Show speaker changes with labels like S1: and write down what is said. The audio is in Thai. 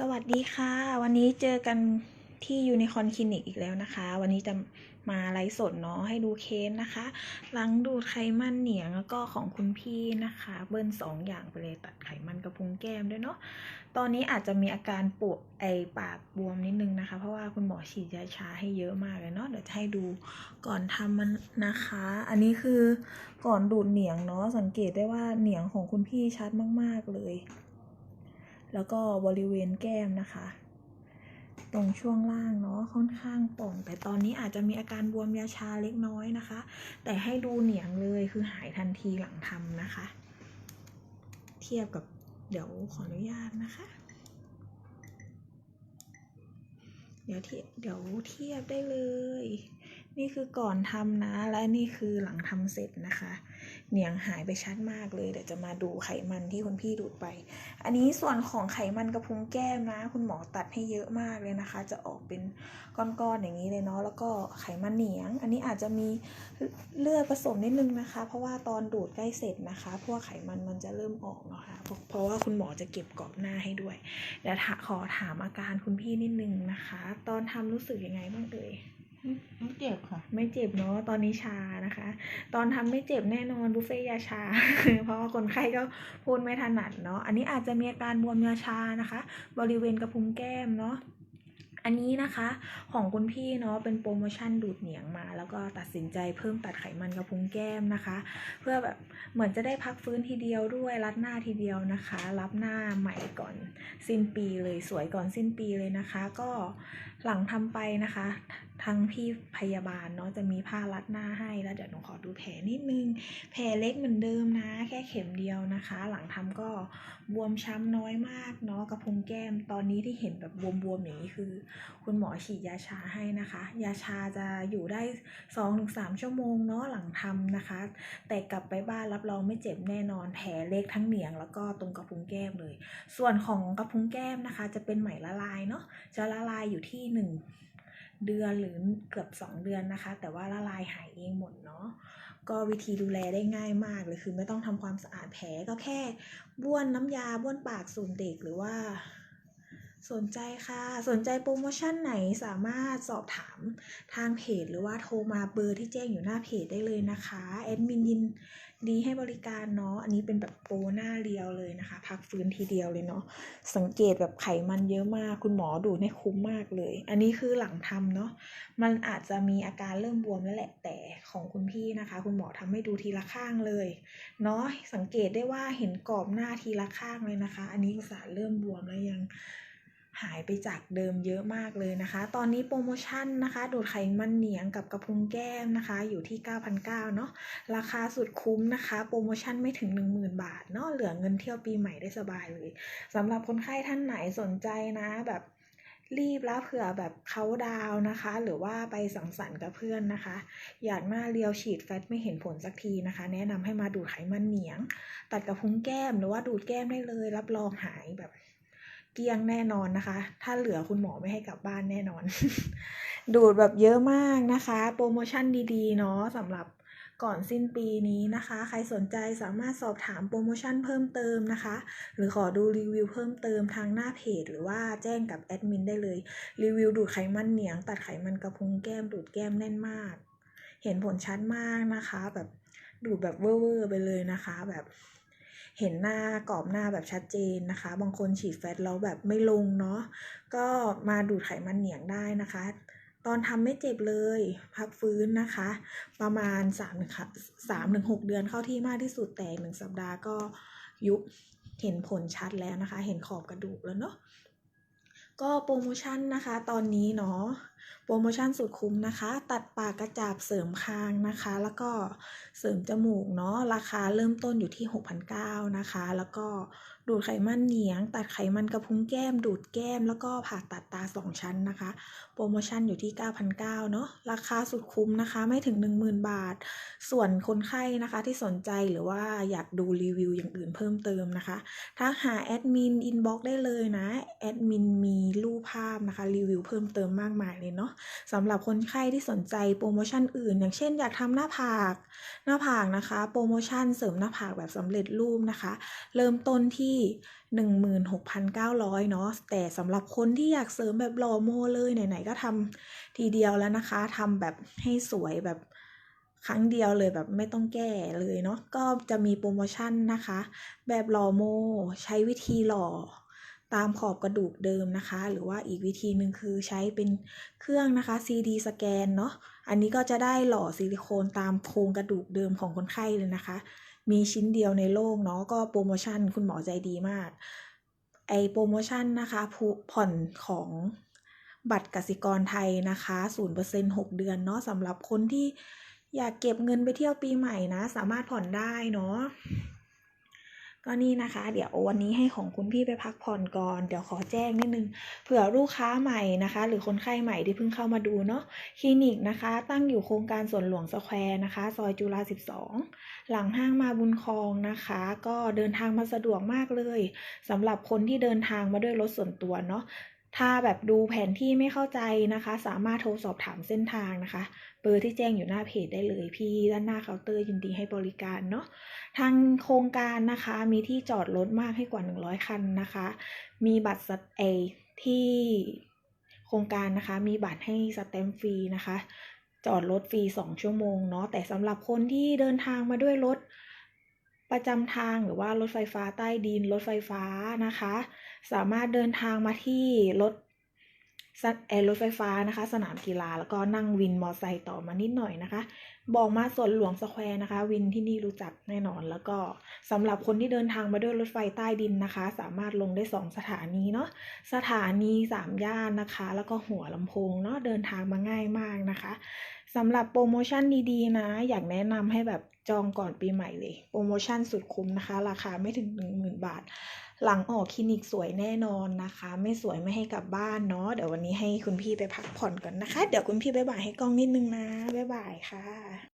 S1: สวัสดีค่ะ วันนี้เจอกันที่ยูนิคอนคลินิกอีกแล้วนะคะ วันนี้จะมาไลฟ์สดเนาะให้ดูเคสนะคะหลังดูดไขมันเหนียงแล้วก็ของคุณพี่นะคะ เบิ้ลสองอย่างไปเลยตัดไขมันกระพุ้งแก้มด้วยเนาะตอนนี้อาจจะมีอาการปวดไอปากบวมนิดนึงนะคะ เพราะว่าคุณหมอฉีดยาชาให้เยอะมากเลยเนาะเดี๋ยวจะให้ดูก่อนทำมันนะคะ อันนี้คือก่อนดูดเหนียงเนาะสังเกตได้ว่าเหนียงของคุณพี่ชัดมาก ๆเลย แล้วก็บริเวณแก้มนะคะ ตรงช่วงล่างเนาะค่อนข้างป่อง แต่ตอนนี้อาจจะมีอาการบวมยาชาเล็กน้อยนะคะ แต่ให้ดูเหนียงเลยคือหายทันทีหลังทำนะคะ เทียบกับเดี๋ยวขออนุญาตนะคะ เดี๋ยวเทียบเดี๋ยวเทียบได้เลย นี่คือก่อนทำนะ และนี่คือหลังทำเสร็จนะคะ เหนียงหายไปชัดมากเลย เดี๋ยวจะมาดูไขมันที่คุณพี่ดูดไป อันนี้ส่วนของไขมันกระพุ้งแก้มนะ คุณหมอตัดให้เยอะมากเลยนะคะ จะออกเป็นก้อนๆอย่างนี้เลยเนาะ แล้วก็ไขมันเหนียง อันนี้อาจจะมีเลือดผสมนิดนึงนะคะ เพราะว่าตอนดูดใกล้เสร็จนะคะ พวกไขมันมันจะเริ่มออกนะคะเพราะเพราะว่าคุณหมอจะเก็บกรอบหน้าให้ด้วยเดี๋ยวขอถามอาการคุณพี่นิดนึงนะคะ ตอนทำรู้สึกยังไงบ้างเอ่ย
S2: ไม่เจ็บค่ะ
S1: ไม่เจ็บเนาะตอนนี้ชานะคะ ตอนทำไม่เจ็บแน่นอนบุฟเฟ่ต์ยาชา เพราะว่าคนไข้ก็พูดไม่ถนัดเนาะอันนี้อาจจะมีอาการบวมยาชานะคะ บริเวณกระพุ้งแก้มเนาะ อันนี้นะคะของคุณพี่เนาะเป็นโปรโมชั่นดูดเหนียงมา แล้วก็ตัดสินใจเพิ่มตัดไขมันกระพุ้งแก้มนะคะ เพื่อแบบเหมือนจะได้พักฟื้นทีเดียวด้วยรัดหน้าทีเดียวนะคะ รับหน้าใหม่ก่อนสิ้นปีเลยสวยก่อนสิ้นปีเลยนะคะ ก็หลังทำไปนะคะทั้งพี่พยาบาลเนาะจะมีผ้ารัดหน้าให้แล้วเดี๋ยวหนูขอดูแผลนิดนึงแผลเล็กเหมือนเดิมนะ แค่เข็มเดียวนะคะ หลังทำก็บวมช้ำน้อยมากเนาะกระพุ้งแก้มตอนนี้ที่เห็นแบบบวมๆอย่างนี้คือคุณหมอฉีดยาชาให้นะคะ ยาชาจะอยู่ได้ 2-3 ชั่วโมงเนาะหลังทำนะคะ แต่กลับไปบ้านรับรองไม่เจ็บแน่นอนแผลเล็กทั้งเหนียง แล้วก็ตรงกระพุ้งแก้มเลย ส่วนของกระพุ้งแก้มนะคะ จะเป็นไหมละลายเนาะจะละลายอยู่ที่หนึ่งเดือนหรือเกือบ 2 เดือนนะคะ แต่ว่าละลายหายเองหมดเนาะก็วิธีดูแลได้ง่ายมากเลยคือไม่ต้องทำความสะอาดแผลก็แค่บ้วนน้ำยาบ้วนปากสูนเด็กหรือว่า สนใจค่ะ สนใจโปรโมชั่นไหนสามารถสอบถามทางเพจ หรือว่าโทรมาเบอร์ที่แจ้งอยู่หน้าเพจได้เลยนะคะแอดมินยินดีให้บริการเนาะอันนี้เป็นแบบโปรหน้าเรียวเลยนะคะ พักฟื้นทีเดียวเลยเนาะสังเกตแบบไขมันเยอะมาก คุณหมอดูให้คุ้มมากเลย อันนี้คือหลังทำเนาะมันอาจจะมีอาการเริ่มบวมแล้วแหละแต่ของคุณพี่นะคะ คุณหมอทำให้ดูทีละข้างเลยเนาะสังเกตได้ว่าเห็นกรอบหน้าทีละข้างเลยนะคะ อันนี้อุตส่าห์เริ่มบวมแล้วยัง หายไปจากเดิมเยอะมากเลยนะคะ ตอนนี้โปรโมชั่นนะคะ ดูดไขมันเหนียงกับกระพุ้งแก้มนะคะ อยู่ที่ 9,900เนาะ ราคาสุดคุ้มนะคะ โปรโมชั่นไม่ถึง 10,000 บาทเนาะ เหลือเงินเที่ยวปีใหม่ได้สบายเลยสำหรับคนไข้ท่านไหนสนใจนะแบบรีบแล้วเผื่อแบบเขาดาวนะคะ หรือว่าไปสังสรรค์กับเพื่อนนะคะ อยากหน้าเรียวฉีดแฟตไม่เห็นผลสักทีนะคะ แนะนำให้มาดูดไขมันเหนียง ตัดกระพุ้งแก้มหรือว่าดูดแก้มได้เลย รับรองหายแบบ เกลี้ยงแน่นอนนะคะ ถ้าเหลือคุณหมอไม่ให้กลับบ้านแน่นอน ดูดแบบเยอะมากนะคะ โปรโมชั่นดีๆ เนาะสำหรับก่อนสิ้นปีนี้นะคะ ใครสนใจสามารถสอบถามโปรโมชั่นเพิ่มเติมนะคะ หรือขอดูรีวิวเพิ่มเติมทางหน้าเพจ หรือว่าแจ้งกับแอดมินได้เลย รีวิวดูดไขมันเหนียง ตัดไขมันกระพุ้งแก้มดูดแก้มแน่นมาก เห็นผลชัดมากนะคะ แบบดูดแบบเว่อร์ไปเลยนะคะ แบบ เห็นหน้ากรอบหน้าแบบชัดเจนนะคะ บางคนฉีดแฟตแล้วแบบไม่ลงเนาะก็มาดูดไขมันเหนียงได้นะคะ ตอนทำไม่เจ็บเลย พักฟื้นนะคะ ประมาณ3ถึง3ถึง6เดือนเข้าที่มากที่สุดแต่หนึ่งสัปดาห์ก็ยุบเห็นผลชัดแล้วนะคะ เห็นขอบกระดูกแล้วเนาะ ก็โปรโมชั่นนะคะตอนนี้เนาะโปรโมชั่นสุดคุ้มนะคะ ตัดปากกระจับเสริมคางนะคะ แล้วก็เสริมจมูกเนาะราคาเริ่มต้นอยู่ที่6,900นะคะ แล้วก็ดูดไขมันเหนียง ตัดไขมันกระพุ้งแก้ม ดูดแก้ม แล้วก็ผ่าตัดตา 2 ชั้นนะคะ โปรโมชั่นอยู่ที่ 9,900เนาะราคาสุดคุ้มนะคะไม่ถึง 10,000 บาท ส่วนคนไข้นะคะที่สนใจหรือว่าอยากดูรีวิวอย่างอื่นเพิ่มเติมนะคะทักหาแอดมินอินบ็อกได้เลยนะแอดมินมีรูปภาพนะคะรีวิวเพิ่มเติมมากมายเลยเนาะสำหรับคนไข้ที่สนใจโปรโมชั่นอื่น อย่างเช่นอยากทำหน้าผากหน้าผากนะคะ โปรโมชั่นเสริมหน้าผากแบบสำเร็จรูปนะคะ เริ่มต้นที่16,900เนาะแต่สำหรับคนที่อยากเสริมแบบหล่อโมเลยไหนๆก็ทำทีเดียวแล้วนะคะทำแบบให้สวยแบบครั้งเดียวเลยแบบไม่ต้องแก้เลยเนาะก็จะมีโปรโมชั่นนะคะ แบบหล่อโม ใช้วิธีหล่อ ตามขอบกระดูกเดิมนะคะ หรือว่าอีกวิธีหนึ่งคือใช้เป็นเครื่องนะคะ CD สแกนเนาะอันนี้ก็จะได้หล่อซิลิโคนตามโครงกระดูกเดิมของคนไข้เลยนะคะ มีชิ้นเดียวในโลกเนาะก็โปรโมชั่นคุณหมอใจดีมาก ไอโปรโมชั่นนะคะผ่อนของบัตรกสิกรไทยนะคะ0% 6 เดือนเนาะสำหรับคนที่อยากเก็บเงินไปเที่ยวปีใหม่นะ สามารถผ่อนได้เนาะ ก็นี่นะคะ เดี๋ยววันนี้ให้ของคุณพี่ไปพักผ่อนก่อน เดี๋ยวขอแจ้งนิดนึงเผื่อลูกค้าใหม่นะคะ หรือคนไข้ใหม่ที่เพิ่งเข้ามาดูเนาะคลินิกนะคะ ตั้งอยู่โครงการสวนหลวงสแควร์นะคะ ซอยจุฬา12 หลังห้างมาบุญคลองนะคะ ก็เดินทางมาสะดวกมากเลยสำหรับคนที่เดินทางมาด้วยรถส่วนตัวเนาะ ถ้าแบบดูแผนที่ไม่เข้าใจนะคะ สามารถโทรสอบถามเส้นทางนะคะ เบอร์ที่แจ้งอยู่หน้าเพจได้เลย พี่ด้านหน้าเคาน์เตอร์ยินดีให้บริการเนาะทางโครงการนะคะมีที่จอดรถมากให้กว่า 100 คันนะคะ มีบัตรสเอที่โครงการนะคะมีบัตรให้สแตมฟรีนะคะ จอดรถฟรี 2 ชั่วโมงเนาะแต่สำหรับคนที่เดินทางมาด้วยรถ ประจำทางหรือว่ารถไฟฟ้าใต้ดินรถไฟฟ้านะคะ สามารถเดินทางมาที่รถเอรถไฟฟ้านะคะ สนามกีฬาแล้วก็นั่งวินมอไซค์ต่อมานิดหน่อยนะคะ บอกมาสวนหลวงสแควร์นะคะ วินที่นี่รู้จักแน่นอน แล้วก็สำหรับคนที่เดินทางมาด้วยรถไฟใต้ดินนะคะ สามารถลงได้ 2 สถานีเนาะสถานี3ย่านนะคะ แล้วก็หัวลำโพงเนาะเดินทางมาง่ายมากนะคะสำหรับโปรโมชั่นดีๆนะ อยากแนะนำให้แบบ จองก่อนปีใหม่เลย โปรโมชั่นสุดคุ้มนะคะ ราคาไม่ถึง 10,000 บาท หลังออกคลินิกสวยแน่นอนนะคะ ไม่สวยไม่ให้กลับบ้านเนาะเดี๋ยววันนี้ให้คุณพี่ไปพักผ่อนก่อนนะคะ เดี๋ยวคุณพี่บายบายให้กล้องนิดนึงนะบายบายค่ะ